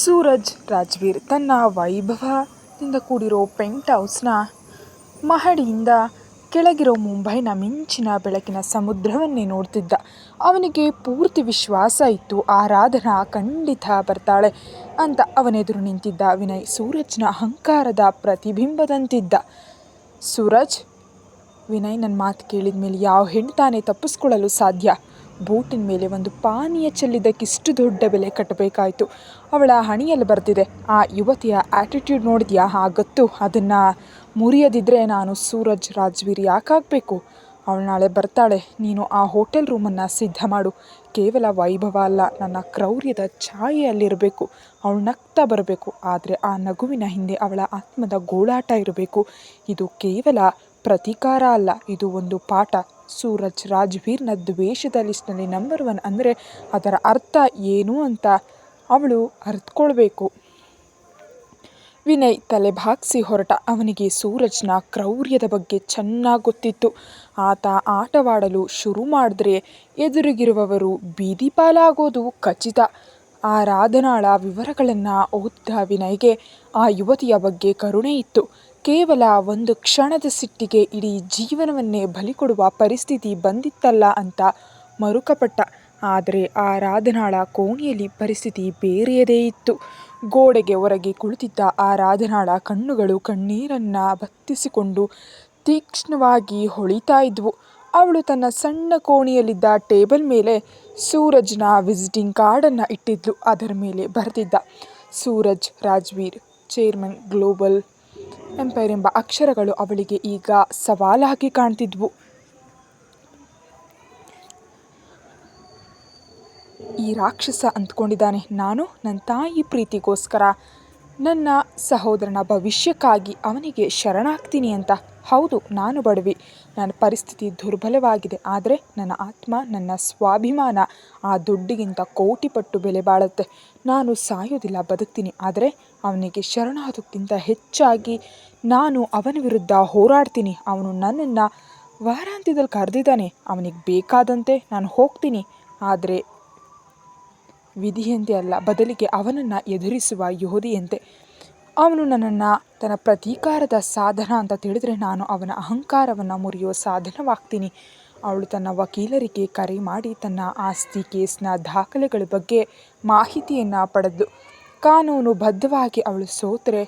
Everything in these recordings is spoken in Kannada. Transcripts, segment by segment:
ಸೂರಜ್ ರಾಜ್ವೀರ್ ತನ್ನ ವೈಭವದಿಂದ ಕೂಡಿರೋ ಪೆಂಟ್ ಹೌಸ್ನ ಮಹಡಿಯಿಂದ ಕೆಳಗಿರೋ ಮುಂಬೈನ ಮಿಂಚಿನ ಬೆಳಕಿನ ಸಮುದ್ರವನ್ನೇ ನೋಡ್ತಿದ್ದ. ಅವನಿಗೆ ಪೂರ್ತಿ ವಿಶ್ವಾಸ ಇತ್ತು, ಆರಾಧನಾ ಖಂಡಿತ ಬರ್ತಾಳೆ ಅಂತ ಅವನೆದುರು ನಿಂತಿದ್ದ ವಿನಯ್ ಸೂರಜ್ನ ಅಹಂಕಾರದ ಪ್ರತಿಬಿಂಬದಂತಿದ್ದ. ಸೂರಜ್, ವಿನಯ್ ನನ್ನ ಮಾತು ಕೇಳಿದ ಮೇಲೆ ಯಾವ ಹೆಣ್ಣು ತಾನೇ ತಪ್ಪಿಸ್ಕೊಳ್ಳಲು ಸಾಧ್ಯ? ಬೋಟಿನ ಮೇಲೆ ಒಂದು ಪಾನೀಯ ಚೆಲ್ಲಿದ್ದಕ್ಕಿಷ್ಟು ದೊಡ್ಡ ಬೆಲೆ ಕಟ್ಟಬೇಕಾಯಿತು. ಅವಳ ಹಣಿಯಲ್ಲಿ ಬರ್ತಿದೆ. ಆ ಯುವತಿಯ ಆ್ಯಟಿಟ್ಯೂಡ್ ನೋಡಿದ್ಯಾ? ಆ ಗೊತ್ತು. ಅದನ್ನು ಮುರಿಯದಿದ್ದರೆ ನಾನು ಸೂರಜ್, ರಾಜ್ವೀರ್ ಯಾಕಾಗಬೇಕು? ಅವಳು ನಾಳೆ ಬರ್ತಾಳೆ. ನೀನು ಆ ಹೋಟೆಲ್ ರೂಮನ್ನು ಸಿದ್ಧ ಮಾಡು. ಕೇವಲ ವೈಭವ ಅಲ್ಲ, ನನ್ನ ಕ್ರೌರ್ಯದ ಛಾಯೆ ಅಲ್ಲಿರಬೇಕು ಅವಳು ನಗ್ತಾ ಬರಬೇಕು. ಆದರೆ ಆ ನಗುವಿನ ಹಿಂದೆ ಅವಳ ಆತ್ಮದ ಗೋಳಾಟ ಇರಬೇಕು. ಇದು ಕೇವಲ ಪ್ರತೀಕಾರ ಅಲ್ಲ, ಇದು ಒಂದು ಪಾಠ. ಸೂರಜ್ ರಾಜ್ವೀರ್ನ ದ್ವೇಷದ ಲಿಸ್ಟ್ನಲ್ಲಿ ನಂಬರ್ ಒನ್ ಅಂದರೆ ಅದರ ಅರ್ಥ ಏನು ಅಂತ ಅವಳು ಅರ್ಥಕೊಳ್ಬೇಕು ವಿನಯ್ ತಲೆ ಭಾಗಿಸಿ ಹೊರಟ. ಅವನಿಗೆ ಸೂರಜ್ನ ಕ್ರೌರ್ಯದ ಬಗ್ಗೆ ಚೆನ್ನಾಗಿ ಗೊತ್ತಿತ್ತು. ಆತ ಆಟವಾಡಲು ಶುರು ಮಾಡಿದ್ರೆ ಎದುರಿಗಿರುವವರು ಬೀದಿ ಪಾಲಾಗೋದು ಖಚಿತ. ಆ ರಾಧನಾಳ ವಿವರಗಳನ್ನು ಓದಿದ ವಿನಯ್ಗೆ ಆ ಯುವತಿಯ ಬಗ್ಗೆ ಕರುಣೆ ಇತ್ತು. ಕೇವಲ ಒಂದು ಕ್ಷಣದ ಸಿಟ್ಟಿಗೆ ಇಡೀ ಜೀವನವನ್ನೇ ಬಲಿಕೊಡುವ ಪರಿಸ್ಥಿತಿ ಬಂದಿತ್ತಲ್ಲ ಅಂತ ಮರುಕಪಟ್ಟ. ಆದರೆ ಆ ರಾಧನಾಳ ಕೋಣೆಯಲ್ಲಿ ಪರಿಸ್ಥಿತಿ ಬೇರೆಯದೇ ಇತ್ತು. ಗೋಡೆಗೆ ಹೊರಗೆ ಕುಳಿತಿದ್ದ ಆ ರಾಧನಾಳ ಕಣ್ಣುಗಳು ಕಣ್ಣೀರನ್ನು ಬತ್ತಿಸಿಕೊಂಡು ತೀಕ್ಷ್ಣವಾಗಿ ಹೊಳಿತಾ ಇದ್ವು. ಅವಳು ತನ್ನ ಸಣ್ಣ ಕೋಣೆಯಲ್ಲಿದ್ದ ಟೇಬಲ್ ಮೇಲೆ ಸೂರಜ್ನ ವಿಸಿಟಿಂಗ್ ಕಾರ್ಡನ್ನು ಇಟ್ಟಿದ್ಲು. ಅದರ ಮೇಲೆ ಬರೆದಿದ್ದ, Suraj Rajveer, chairman, global empire ಎಂಬ ಅಕ್ಷರಗಳು ಅವಳಿಗೆ ಈಗ ಸವಾಲಾಗಿ ಕಾಣ್ತಿದ್ವು. ಈ ರಾಕ್ಷಸ ಅಂದ್ಕೊಂಡಿದ್ದಾನೆ ನಾನು ನನ್ನ ತಾಯಿ ಪ್ರೀತಿಗೋಸ್ಕರ. ನನ್ನ ಸಹೋದರನ ಭವಿಷ್ಯಕ್ಕಾಗಿ ಅವನಿಗೆ ಶರಣಾಗ್ತೀನಿ ಅಂತ. ಹೌದು, ನಾನು ಬಡವಿ. ನನ್ನ ಪರಿಸ್ಥಿತಿ ದುರ್ಬಲವಾಗಿದೆ. ಆದರೆ ನನ್ನ ಆತ್ಮ, ನನ್ನ ಸ್ವಾಭಿಮಾನ ಆ ದುಡ್ಡಿಗಿಂತ ಕೋಟಿ ಪಟ್ಟು ಬೆಲೆ ಬಾಳುತ್ತೆ. ನಾನು ಸಾಯೋದಿಲ್ಲ ಬದುಕ್ತೀನಿ. ಆದರೆ ಅವನಿಗೆ ಶರಣಾದಕ್ಕಿಂತ ಹೆಚ್ಚಾಗಿ ನಾನು ಅವನ ವಿರುದ್ಧ ಹೋರಾಡ್ತೀನಿ. ಅವನು ನನ್ನನ್ನು ವಾರಾಂತ್ಯದಲ್ಲಿ ಕರೆದಿದ್ದಾನೆ. ಅವನಿಗೆ ಬೇಕಾದಂತೆ ನಾನು ಹೋಗ್ತೀನಿ. ಆದರೆ ವಿಧಿಯಂತೆ ಅಲ್ಲ, ಬದಲಿಗೆ ಅವನನ್ನು ಎದುರಿಸುವ ಯೋಧಿಯಂತೆ. ಅವನು ನನ್ನನ್ನು ತನ್ನ ಪ್ರತೀಕಾರದ ಸಾಧನ ಅಂತ ತಿಳಿದರೆ ನಾನು ಅವನ ಅಹಂಕಾರವನ್ನು ಮುರಿಯೋ ಸಾಧನವಾಗ್ತೀನಿ. ಅವಳು ತನ್ನ ವಕೀಲರಿಗೆ ಕರೆ ಮಾಡಿ ತನ್ನ ಆಸ್ತಿ ಕೇಸ್ನ ದಾಖಲೆಗಳ ಬಗ್ಗೆ ಮಾಹಿತಿಯನ್ನು ಪಡೆದು, ಕಾನೂನು ಬದ್ಧವಾಗಿ ಅವಳು ಸೋತರೆ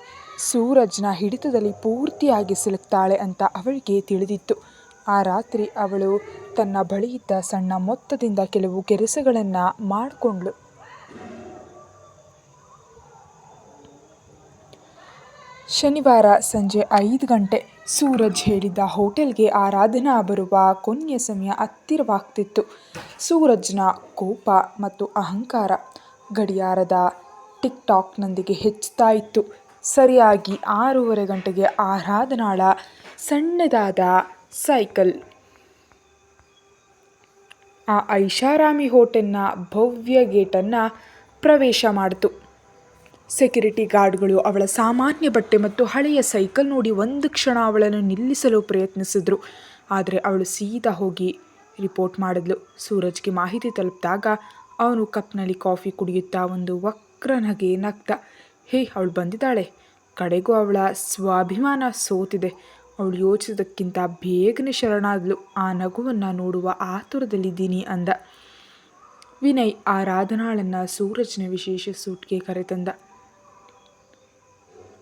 ಸೂರಜ್ನ ಹಿಡಿತದಲ್ಲಿ ಪೂರ್ತಿಯಾಗಿ ಸಿಲುಕ್ತಾಳೆ ಅಂತ ಅವಳಿಗೆ ತಿಳಿದಿತ್ತು. ಆ ರಾತ್ರಿ ಅವಳು ತನ್ನ ಬಳಿಯಿದ್ದ ಸಣ್ಣ ಮೊತ್ತದಿಂದ ಕೆಲವು ಕೆಲಸಗಳನ್ನು ಮಾಡಿಕೊಂಡ್ಳು. ಶನಿವಾರ ಸಂಜೆ ಐದು ಗಂಟೆ ಸೂರಜ್ ಹೇಳಿದ್ದ ಹೋಟೆಲ್ಗೆ ಆರಾಧನಾ ಬರುವ ಕೊನೆಯ ಸಮಯ ಹತ್ತಿರವಾಗ್ತಿತ್ತು. ಸೂರಜ್ನ ಕೋಪ ಮತ್ತು ಅಹಂಕಾರ ಗಡಿಯಾರದ ಟಿಕ್ ಟಾಕ್ನೊಂದಿಗೆ ಹೆಚ್ಚುತ್ತಾ ಇತ್ತು. ಸರಿಯಾಗಿ ಆರೂವರೆ ಗಂಟೆಗೆ ಆರಾಧನಾಳ ಸಣ್ಣದಾದ ಸೈಕಲ್ ಆ ಐಷಾರಾಮಿ ಹೋಟೆಲ್ನ ಭವ್ಯ ಗೇಟನ್ನು ಪ್ರವೇಶ ಮಾಡಿತು. ಸೆಕ್ಯುರಿಟಿ ಗಾರ್ಡ್ಗಳು ಅವಳ ಸಾಮಾನ್ಯ ಬಟ್ಟೆ ಮತ್ತು ಹಳೆಯ ಸೈಕಲ್ ನೋಡಿ ಒಂದು ಕ್ಷಣ ಅವಳನ್ನು ನಿಲ್ಲಿಸಲು ಪ್ರಯತ್ನಿಸಿದ್ರು. ಆದರೆ ಅವಳು ಸೀದಾ ಹೋಗಿ ರಿಪೋರ್ಟ್ ಮಾಡಿದ್ಲು. ಸೂರಜ್ಗೆ ಮಾಹಿತಿ ತಲುಪಿದಾಗ ಅವನು ಕಪ್ನಲ್ಲಿ ಕಾಫಿ ಕುಡಿಯುತ್ತಾ ಒಂದು ವಕ್ರ ನಗೆ ನಗ್ತ ಹೇ, ಅವಳು ಬಂದಿದ್ದಾಳೆ. ಕಡೆಗೂ ಅವಳ ಸ್ವಾಭಿಮಾನ ಸೋತಿದೆ. ಅವಳು ಯೋಚಿಸಿದಕ್ಕಿಂತ ಬೇಗನೆ ಶರಣಾದ್ಲು. ಆ ನಗುವನ್ನು ನೋಡುವ ಆತುರದಲ್ಲಿದ್ದೀನಿ ಅಂದ. ವಿನಯ್ ಆ ರಾಧನಾಳನ್ನು ಸೂರಜ್ನ ವಿಶೇಷ ಸೂಟ್ಗೆ ಕರೆತಂದ.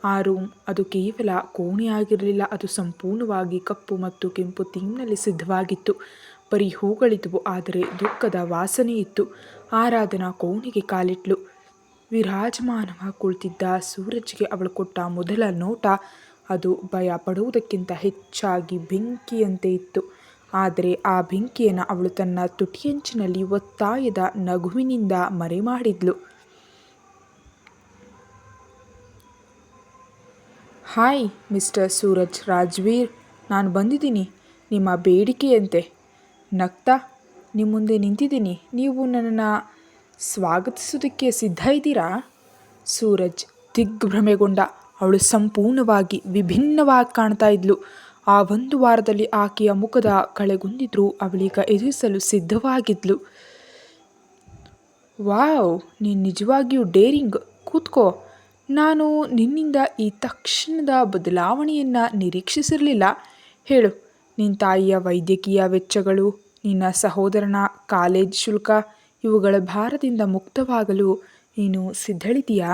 ಆ ರೂಮ್ ಅದು ಕೇವಲ ಕೋಣೆಯಾಗಿರಲಿಲ್ಲ, ಅದು ಸಂಪೂರ್ಣವಾಗಿ ಕಪ್ಪು ಮತ್ತು ಕೆಂಪು ಥೀಮ್ನಲ್ಲಿ ಸಿದ್ಧವಾಗಿತ್ತು. ಬರೀ ಹೂಗಳಿದ್ವು, ಆದರೆ ದುಃಖದ ವಾಸನೆ ಇತ್ತು. ಆರಾಧನಾ ಕೋಣೆಗೆ ಕಾಲಿಟ್ಲು. ವಿರಾಜಮಾನವ ಕುಳಿತಿದ್ದ ಸೂರಜ್ಗೆ ಅವಳು ಕೊಟ್ಟ ಮೊದಲ ನೋಟ, ಅದು ಭಯ ಪಡುವುದಕ್ಕಿಂತ ಹೆಚ್ಚಾಗಿ ಬೆಂಕಿಯಂತೆ ಇತ್ತು. ಆದರೆ ಆ ಬೆಂಕಿಯನ್ನು ಅವಳು ತನ್ನ ತುಟಿಯಂಚಿನಲ್ಲಿ ಒತ್ತಾಯದ ನಗುವಿನಿಂದ ಮರೆಮಾಡಿದ್ಲು. Hi, mister Suraj Rajveer. ನಾನು ಬಂದಿದ್ದೀನಿ ನಿಮ್ಮ ಬೇಡಿಕೆಯಂತೆ. ನಗ್ತಾ ನಿಮ್ಮ ಮುಂದೆ ನಿಂತಿದ್ದೀನಿ. ನೀವು ನನ್ನನ್ನು ಸ್ವಾಗತಿಸೋದಕ್ಕೆ ಸಿದ್ಧ ಇದ್ದೀರಾ? ಸೂರಜ್ ದಿಗ್ಭ್ರಮೆಗೊಂಡ, ಅವಳು ಸಂಪೂರ್ಣವಾಗಿ ವಿಭಿನ್ನವಾಗಿ ಕಾಣ್ತಾ ಇದ್ಲು. ಆ ಒಂದು ವಾರದಲ್ಲಿ ಆಕೆಯ ಮುಖದ ಕಳೆಗುಂದಿದ್ರು ಅವಳೀಗ ಎದುರಿಸಲು ಸಿದ್ಧವಾಗಿದ್ಲು. ವಾವ್, ನೀನು ನಿಜವಾಗಿಯೂ ಡೇರಿಂಗ್. ಕೂತ್ಕೋ. ನಾನು ನಿನ್ನಿಂದ ಈ ತಕ್ಷಣದ ಬದಲಾವಣೆಯನ್ನು ನಿರೀಕ್ಷಿಸಿರಲಿಲ್ಲ. ಹೇಳು ನಿನ್ನ ತಾಯಿಯ ವೈದ್ಯಕೀಯ ವೆಚ್ಚಗಳು, ನಿನ್ನ ಸಹೋದರನ ಕಾಲೇಜ್ ಶುಲ್ಕ, ಇವುಗಳ ಭಾರದಿಂದ ಮುಕ್ತವಾಗಲು ನೀನು ಸಿದ್ಧಳಿದೀಯಾ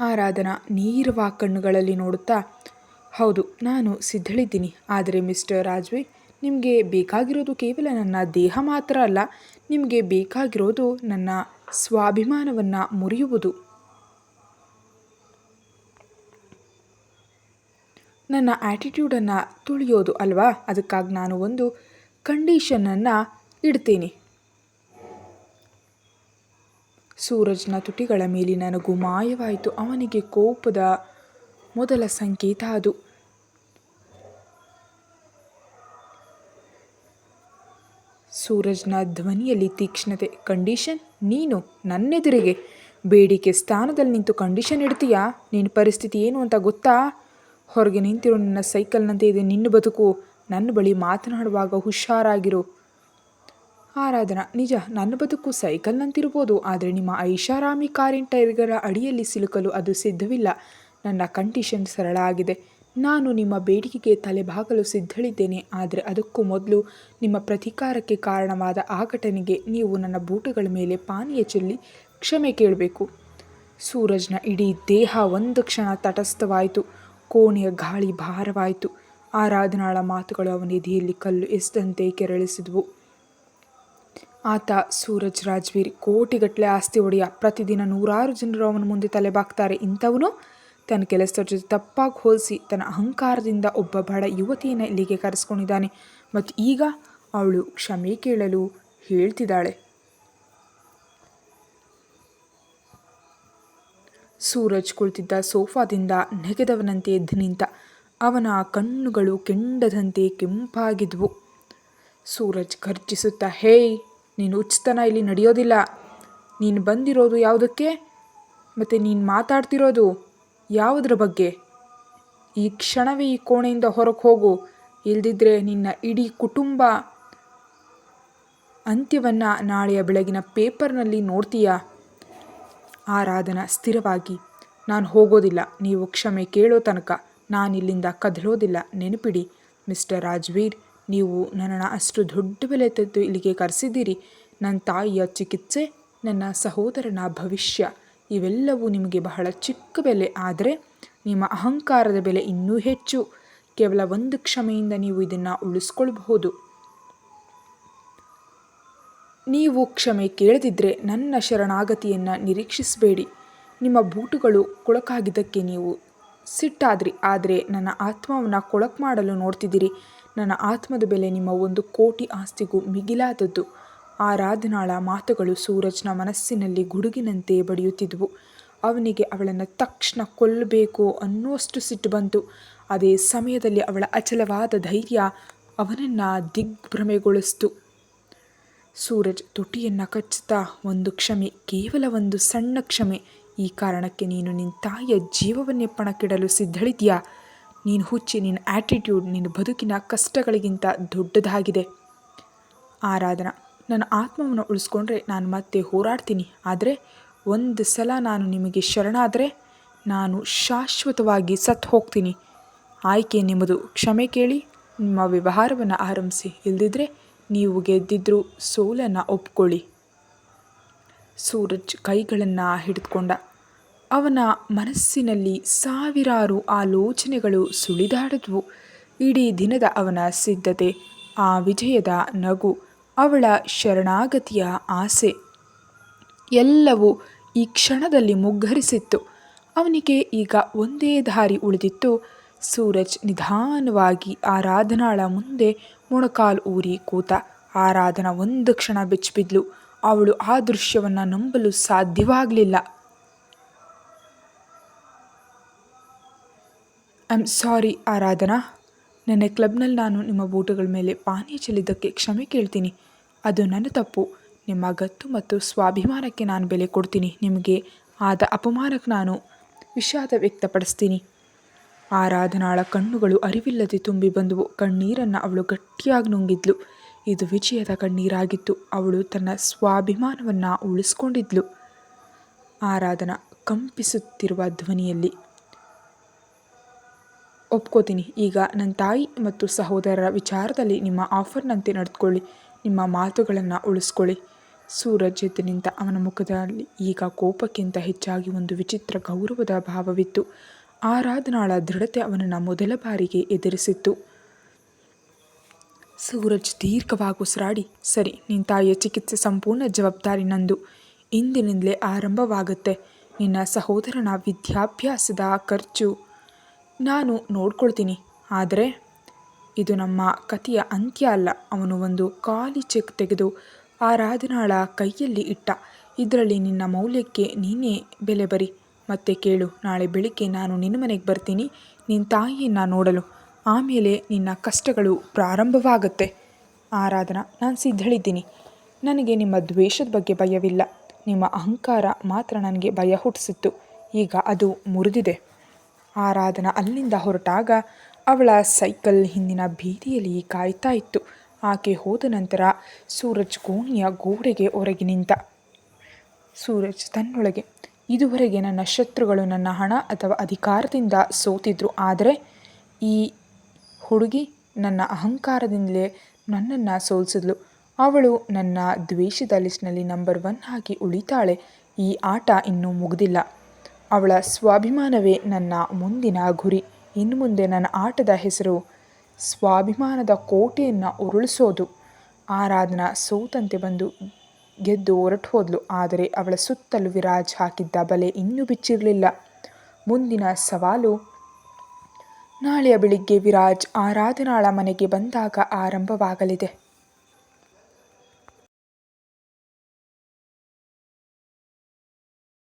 ಆರಾಧನಾ ನೀರವ ಕಣ್ಣುಗಳಲ್ಲಿ ನೋಡುತ್ತಾ, ಹೌದು, ನಾನು ಸಿದ್ಧಳಿದ್ದೀನಿ. ಆದರೆ ಮಿಸ್ಟರ್ ರಾಜ್ವೀರ್ ನಿಮಗೆ ಬೇಕಾಗಿರೋದು ಕೇವಲ ನನ್ನ ದೇಹ ಮಾತ್ರ ಅಲ್ಲ, ನಿಮಗೆ ಬೇಕಾಗಿರೋದು ನನ್ನ ಸ್ವಾಭಿಮಾನವನ್ನು ಮುರಿಯುವುದು. ನನ್ನ ಆ್ಯಟಿಟ್ಯೂಡನ್ನು ತುಳಿಯೋದು ಅಲ್ವಾ? ಅದಕ್ಕಾಗಿ ನಾನು ಒಂದು ಕಂಡೀಷನನ್ನು ಇಡ್ತೀನಿ. ಸೂರಜ್ನ ತುಟಿಗಳ ಮೇಲಿನ ನಗು ಮಾಯವಾಯಿತು. ಅವನಿಗೆ ಕೋಪದ ಮೊದಲ ಸಂಕೇತ ಅದು. ಸೂರಜ್ನ ಧ್ವನಿಯಲ್ಲಿ ತೀಕ್ಷ್ಣತೆ. ಕಂಡೀಷನ್, ನೀನು ನನ್ನೆದುರಿಗೆ ಬೇಡಿಕೆ ಸ್ಥಾನದಲ್ಲಿ ನಿಂತು ಕಂಡೀಷನ್ ಇಡ್ತೀಯಾ? ನಿನ್ನ ಪರಿಸ್ಥಿತಿ ಏನು ಅಂತ ಗೊತ್ತಾ? ಹೊರಗೆ ನಿಂತಿರೋ ನನ್ನ ಸೈಕಲ್ನಂತೆ ಇದೆ, ನಿನ್ನ ಬದುಕು. ನನ್ನ ಬಳಿ ಮಾತನಾಡುವಾಗ ಹುಷಾರಾಗಿರು. ಆರಾಧನಾ, ನಿಜ, ನನ್ನ ಬದುಕು ಸೈಕಲ್ನಂತಿರ್ಬೋದು. ಆದರೆ ನಿಮ್ಮ ಐಷಾರಾಮಿ ಕಾರಿನ ಟೈರ್ಗಳ ಅಡಿಯಲ್ಲಿ ಸಿಲುಕಲು ಅದು ಸಿದ್ಧವಿಲ್ಲ. ನನ್ನ ಕಂಡೀಷನ್ ಸರಳ ಆಗಿದೆ. ನಾನು ನಿಮ್ಮ ಬೇಡಿಕೆಗೆ ತಲೆಬಾಗಲು ಸಿದ್ಧಳಿದ್ದೇನೆ, ಆದರೆ ಅದಕ್ಕೂ ಮೊದಲು ನಿಮ್ಮ ಪ್ರತೀಕಾರಕ್ಕೆ ಕಾರಣವಾದ ಆ ಘಟನೆಗೆ ನೀವು ನನ್ನ ಬೂಟುಗಳ ಮೇಲೆ ಪಾನೀಯ ಚೆಲ್ಲಿ ಕ್ಷಮೆ ಕೇಳಬೇಕು. ಸೂರಜ್ನ ಇಡೀ ದೇಹ ಒಂದು ಕ್ಷಣ ತಟಸ್ಥವಾಯಿತು, ಕೋಣೆಯ ಗಾಳಿ ಭಾರವಾಯಿತು. ಆರಾಧನಾಳ ಮಾತುಗಳು ಅವನ ನಿಧಿಯಲ್ಲಿ ಕಲ್ಲು ಎಸೆದಂತೆ ಕೆರಳಿಸಿದವು. ಆತ ಸೂರಜ್ ರಾಜ್ವೀರ್ ಕೋಟಿಗಟ್ಟಲೆ ಆಸ್ತಿ ಒಡೆಯ. ಪ್ರತಿದಿನ ನೂರಾರು ಜನರು ಅವನ ಮುಂದೆ ತಲೆಬಾಕ್ತಾರೆ ಇಂಥವನು ತನ್ನ ಕೆಲಸದ ಜೊತೆ ತಪ್ಪಾಗಿ ಹೋಲಿಸಿ ತನ್ನ ಅಹಂಕಾರದಿಂದ ಒಬ್ಬ ಬಡ ಯುವತಿಯನ್ನು ಇಲ್ಲಿಗೆ ಕರೆಸ್ಕೊಂಡಿದ್ದಾನೆ. ಮತ್ತು ಈಗ ಅವಳು ಕ್ಷಮೆ ಕೇಳಲು ಹೇಳ್ತಿದ್ದಾಳೆ. ಸೂರಜ್ ಕುಳಿತಿದ್ದ ಸೋಫಾದಿಂದ ನೆಗೆದವನಂತೆ ಎದ್ದು ನಿಂತ ಅವನ ಕಣ್ಣುಗಳು ಕೆಂಡದಂತೆ ಕೆಂಪಾಗಿದ್ವು. ಸೂರಜ್ ಖರ್ಚಿಸುತ್ತಾ ಹೇಯ್ ನೀನು ಉಚಿತನ ಇಲ್ಲಿ ನಡೆಯೋದಿಲ್ಲ. ನೀನು ಬಂದಿರೋದು ಯಾವುದಕ್ಕೆ? ಮತ್ತು ನೀನು ಮಾತಾಡ್ತಿರೋದು? ಯಾವುದ್ರ ಬಗ್ಗೆ? ಈ ಕ್ಷಣವೇ ಈ ಕೋಣೆಯಿಂದ ಹೊರಗೆ ಹೋಗು. ಇಲ್ದಿದ್ರೆ ನಿನ್ನ ಇಡೀ ಕುಟುಂಬ ಅಂತ್ಯವನ್ನು ನಾಳೆಯ ಬೆಳಗಿನ ಪೇಪರ್ನಲ್ಲಿ ನೋಡ್ತೀಯಾ? ಆರಾಧನ, ಸ್ಥಿರವಾಗಿ. ನಾನು ಹೋಗೋದಿಲ್ಲ. ನೀವು ಕ್ಷಮೆ ಕೇಳೋ ತನಕ. ನಾನಿಲ್ಲಿಂದ ಕದಲೋದಿಲ್ಲ ನೆನಪಿಡಿ, ಮಿಸ್ಟರ್ ರಾಜ್ವೀರ್, ನೀವು ನನ್ನನ್ನು ಅಷ್ಟು ದೊಡ್ಡ ಬೆಲೆ ತೆಗೆದು ಇಲ್ಲಿಗೆ ಕರೆಸಿದ್ದೀರಿ. ನನ್ನ ತಾಯಿಯ ಚಿಕಿತ್ಸೆ, ನನ್ನ ಸಹೋದರನ ಭವಿಷ್ಯ. ಇವೆಲ್ಲವೂ ನಿಮಗೆ ಬಹಳ ಚಿಕ್ಕ ಬೆಲೆ, ಆದರೆ ನಿಮ್ಮ ಅಹಂಕಾರದ ಬೆಲೆ ಇನ್ನೂ ಹೆಚ್ಚು. ಕೇವಲ ಒಂದು ಕ್ಷಮೆಯಿಂದ ನೀವು ಇದನ್ನು ಉಳಿಸ್ಕೊಳ್ಬಹುದು. ನೀವು ಕ್ಷಮೆ ಕೇಳದಿದ್ದರೆ ನನ್ನ ಶರಣಾಗತಿಯನ್ನು ನಿರೀಕ್ಷಿಸಬೇಡಿ. ನಿಮ್ಮ ಬೂಟುಗಳು ಕೊಳಕಾಗಿದ್ದಕ್ಕೆ ನೀವು ಸಿಟ್ಟಾದ್ರಿ, ಆದರೆ ನನ್ನ ಆತ್ಮವನ್ನು ಕೊಳಕು ಮಾಡಲು ನೋಡ್ತಿದ್ದೀರಿ. ನನ್ನ ಆತ್ಮದ ಬೆಲೆ ನಿಮ್ಮ ಒಂದು ಕೋಟಿ ಆಸ್ತಿಗೂ ಮಿಗಿಲಾದದ್ದು. ಆರಾಧನಾಳ ಮಾತುಗಳು ಸೂರಜ್ನ ಮನಸ್ಸಿನಲ್ಲಿ ಗುಡುಗಿನಂತೆ ಬಡಿಯುತ್ತಿದ್ವು. ಅವನಿಗೆ ಅವಳನ್ನು ತಕ್ಷಣ ಕೊಲ್ಲಬೇಕು ಅನ್ನುವಷ್ಟು ಸಿಟ್ಟು ಬಂತು. ಅದೇ ಸಮಯದಲ್ಲಿ ಅವಳ ಅಚಲವಾದ ಧೈರ್ಯ ಅವನನ್ನು ದಿಗ್ಭ್ರಮೆಗೊಳಿಸ್ತು. ಸೂರಜ್ ತುಟಿಯನ್ನು ಕಚ್ಚುತ್ತಾ, ಒಂದು ಕ್ಷಮೆ, ಕೇವಲ ಒಂದು ಸಣ್ಣ ಕ್ಷಮೆ. ಈ ಕಾರಣಕ್ಕೆ ನೀನು ನಿನ್ನ ತಾಯಿಯ ಜೀವವನ್ನೇ ಪಣಕ್ಕಿಡಲು ಸಿದ್ಧಳಿದೆಯಾ ನೀನು ಹುಚ್ಚಿ ನಿನ್ನ ಆ್ಯಟಿಟ್ಯೂಡ್ ನಿನ್ನ ಬದುಕಿನ ಕಷ್ಟಗಳಿಗಿಂತ ದೊಡ್ಡದಾಗಿದೆ. ಆರಾಧನಾ ನನ್ನ ಆತ್ಮವನ್ನು ಉಳಿಸ್ಕೊಂಡ್ರೆ ನಾನು ಮತ್ತೆ ಹೋರಾಡ್ತೀನಿ. ಆದರೆ ಒಂದು ಸಲ ನಾನು ನಿಮಗೆ ಶರಣಾದರೆ ನಾನು ಶಾಶ್ವತವಾಗಿ ಸತ್ತು ಹೋಗ್ತೀನಿ. ಆಯ್ಕೆ ನಿಮ್ಮದು. ಕ್ಷಮೆ ಕೇಳಿ, ನಿಮ್ಮ ವ್ಯವಹಾರವನ್ನು ಆರಂಭಿಸಿ. ಇಲ್ದಿದ್ರೆ ನೀವು ಗೆದ್ದಿದ್ದರೂ ಸೋಲನ್ನು ಒಪ್ಕೊಳ್ಳಿ. ಸೂರಜ್ ಕೈಗಳನ್ನು ಹಿಡಿದುಕೊಂಡ. ಅವನ ಮನಸ್ಸಿನಲ್ಲಿ ಸಾವಿರಾರು ಆಲೋಚನೆಗಳು ಸುಳಿದಾಡಿದ್ವು. ಇಡೀ ದಿನದ ಅವನ ಸಿದ್ಧತೆ, ಆ ವಿಜಯದ ನಗು ಅವಳ ಶರಣಾಗತಿಯ ಆಸೆ. ಎಲ್ಲವೂ ಈ ಕ್ಷಣದಲ್ಲಿ ಮುಗ್ಗರಿಸಿತ್ತು ಅವನಿಗೆ ಈಗ ಒಂದೇ ದಾರಿ ಉಳಿದಿತ್ತು. ಸೂರಜ್ ನಿಧಾನವಾಗಿ ಆರಾಧನಾಳ ಮುಂದೆ ಮೊಣಕಾಲು ಊರಿ ಕೂತ ಆರಾಧನಾ ಒಂದು ಕ್ಷಣ ಬೆಚ್ಚಿಬಿದ್ಲು. ಅವಳು ಆ ದೃಶ್ಯವನ್ನು ನಂಬಲು ಸಾಧ್ಯವಾಗಲಿಲ್ಲ. I am sorry Aradhana. ನನ್ನ ಕ್ಲಬ್ನಲ್ಲಿ ನಾನು ನಿಮ್ಮ ಬೂಟುಗಳ ಮೇಲೆ ಪಾನೀಯ ಚೆಲ್ಲಿದ್ದಕ್ಕೆ ಕ್ಷಮೆ ಕೇಳ್ತೀನಿ. ಅದು ನನ್ನ ತಪ್ಪು. ನಿಮ್ಮ ಗತ್ತು ಮತ್ತು ಸ್ವಾಭಿಮಾನಕ್ಕೆ ನಾನು ಬೆಲೆ ಕೊಡ್ತೀನಿ. ನಿಮಗೆ ಆದ ಅಪಮಾನಕ್ಕೆ ನಾನು ವಿಷಾದ ವ್ಯಕ್ತಪಡಿಸ್ತೀನಿ. ಆರಾಧನಾಳ ಕಣ್ಣುಗಳು ಅರಿವಿಲ್ಲದೆ ತುಂಬಿ ಬಂದವು. ಕಣ್ಣೀರನ್ನು ಅವಳು ಗಟ್ಟಿಯಾಗಿ ನುಂಗಿದ್ಲು. ಇದು ವಿಜಯದ ಕಣ್ಣೀರಾಗಿತ್ತು. ಅವಳು ತನ್ನ ಸ್ವಾಭಿಮಾನವನ್ನು ಉಳಿಸ್ಕೊಂಡಿದ್ಲು. ಆರಾಧನ ಕಂಪಿಸುತ್ತಿರುವ ಧ್ವನಿಯಲ್ಲಿ, ಒಪ್ಕೋತೀನಿ. ಈಗ ನನ್ನ ತಾಯಿ ಮತ್ತು ಸಹೋದರರ ವಿಚಾರದಲ್ಲಿ ನಿಮ್ಮ ಆಫರ್ನಂತೆ ನಡೆದುಕೊಳ್ಳಿ. ನಿಮ್ಮ ಮಾತುಗಳನ್ನು ಉಳಿಸ್ಕೊಳ್ಳಿ. ಸೂರಜ್ ಎದ್ದು ಅವನ ಮುಖದಲ್ಲಿ ಈಗ ಕೋಪಕ್ಕಿಂತ ಹೆಚ್ಚಾಗಿ ಒಂದು ವಿಚಿತ್ರ ಗೌರವದ ಭಾವವಿತ್ತು. ಆರಾಧನಾಳ ದೃಢತೆ ಅವನನ್ನು ಮೊದಲ ಬಾರಿಗೆ ಎದುರಿಸಿತ್ತು. ಸೂರಜ್ ದೀರ್ಘವಾಗಿ ಉಸಿರಾಡಿ ಸರಿ ನಿನ್ನ ತಾಯಿಯ ಚಿಕಿತ್ಸೆ ಸಂಪೂರ್ಣ ಜವಾಬ್ದಾರಿ ನಂದು. ಇಂದಿನಿಂದಲೇ ಆರಂಭವಾಗುತ್ತೆ. ನಿನ್ನ ಸಹೋದರನ ವಿದ್ಯಾಭ್ಯಾಸದ ಖರ್ಚು ನಾನು ನೋಡ್ಕೊಳ್ತೀನಿ. ಆದರೆ ಇದು ನಮ್ಮ ಕಥೆಯ ಅಂತ್ಯ ಅಲ್ಲ. ಅವನು ಒಂದು ಖಾಲಿ ಚೆಕ್ ತೆಗೆದು ಆರಾಧನಾಳ ಕೈಯಲ್ಲಿ ಇಟ್ಟ. ಇದರಲ್ಲಿ ನಿನ್ನ ಮೌಲ್ಯಕ್ಕೆ ನೀನೇ ಬೆಲೆ ಬರಿ. ಮತ್ತೆ ಕೇಳು, ನಾಳೆ ಬೆಳಿಗ್ಗೆ ನಾನು ನಿನ್ನ ಮನೆಗೆ ಬರ್ತೀನಿ, ನಿನ್ನ ತಾಯಿಯನ್ನು ನೋಡಲು. ಆಮೇಲೆ ನಿನ್ನ ಕಷ್ಟಗಳು ಪ್ರಾರಂಭವಾಗುತ್ತೆ. ಆರಾಧನಾ, ನಾನು ಸಿದ್ಧಳಿದ್ದೀನಿ. ನನಗೆ ನಿಮ್ಮ ದ್ವೇಷದ ಬಗ್ಗೆ ಭಯವಿಲ್ಲ. ನಿಮ್ಮ ಅಹಂಕಾರ ಮಾತ್ರ ನನಗೆ ಭಯ ಹುಟ್ಟಿಸಿತ್ತು. ಈಗ ಅದು ಮುರಿದಿದೆ. ಆರಾಧನಾ ಅಲ್ಲಿಂದ ಹೊರಟಾಗ ಅವಳ ಸೈಕಲ್ ಹಿಂದಿನ ಬೀದಿಯಲ್ಲಿ ಕಾಯ್ತಾ ಇತ್ತು. ಆಕೆ ಹೋದ ನಂತರ ಸೂರಜ್ ಕೋಣೆಯ ಗೋಡೆಗೆ ಹೊರಗೆ ನಿಂತ. ಸೂರಜ್ ತನ್ನೊಳಗೆ, ಇದುವರೆಗೆ ನನ್ನ ಶತ್ರುಗಳು ನನ್ನ ಹಣ ಅಥವಾ ಅಧಿಕಾರದಿಂದ ಸೋತಿದ್ರು, ಆದರೆ ಈ ಹುಡುಗಿ ನನ್ನ ಅಹಂಕಾರದಿಂದಲೇ ನನ್ನನ್ನು ಸೋಲಿಸಿದ್ಲು. ಅವಳು ನನ್ನ ದ್ವೇಷದ ಲಿಸ್ಟ್ನಲ್ಲಿ ನಂಬರ್ ಒನ್ ಆಗಿ ಉಳಿತಾಳೆ. ಈ ಆಟ ಇನ್ನೂ ಮುಗಿದಿಲ್ಲ. ಅವಳ ಸ್ವಾಭಿಮಾನವೇ ನನ್ನ ಮುಂದಿನ ಗುರಿ. ಇನ್ನು ಮುಂದೆ ನನ್ನ ಆಟದ ಹೆಸರು ಸ್ವಾಭಿಮಾನದ ಕೋಟೆಯನ್ನು ಉರುಳಿಸೋದು. ಆರಾಧನಾ ಸೋತಂತೆ ಬಂದು ಗೆದ್ದು ಹೊರಟು ಹೋದ್ಲು, ಆದರೆ ಅವಳ ಸುತ್ತಲೂ ವಿರಾಜ್ ಹಾಕಿದ್ದ ಬಲೆ ಇನ್ನೂ ಬಿಚ್ಚಿರಲಿಲ್ಲ. ಮುಂದಿನ ಸವಾಲು, ನಾಳೆಯ ಬೆಳಿಗ್ಗೆ ವಿರಾಜ್ ಆರಾಧನಾಳ ಮನೆಗೆ ಬಂದಾಗ ಆರಂಭವಾಗಲಿದೆ.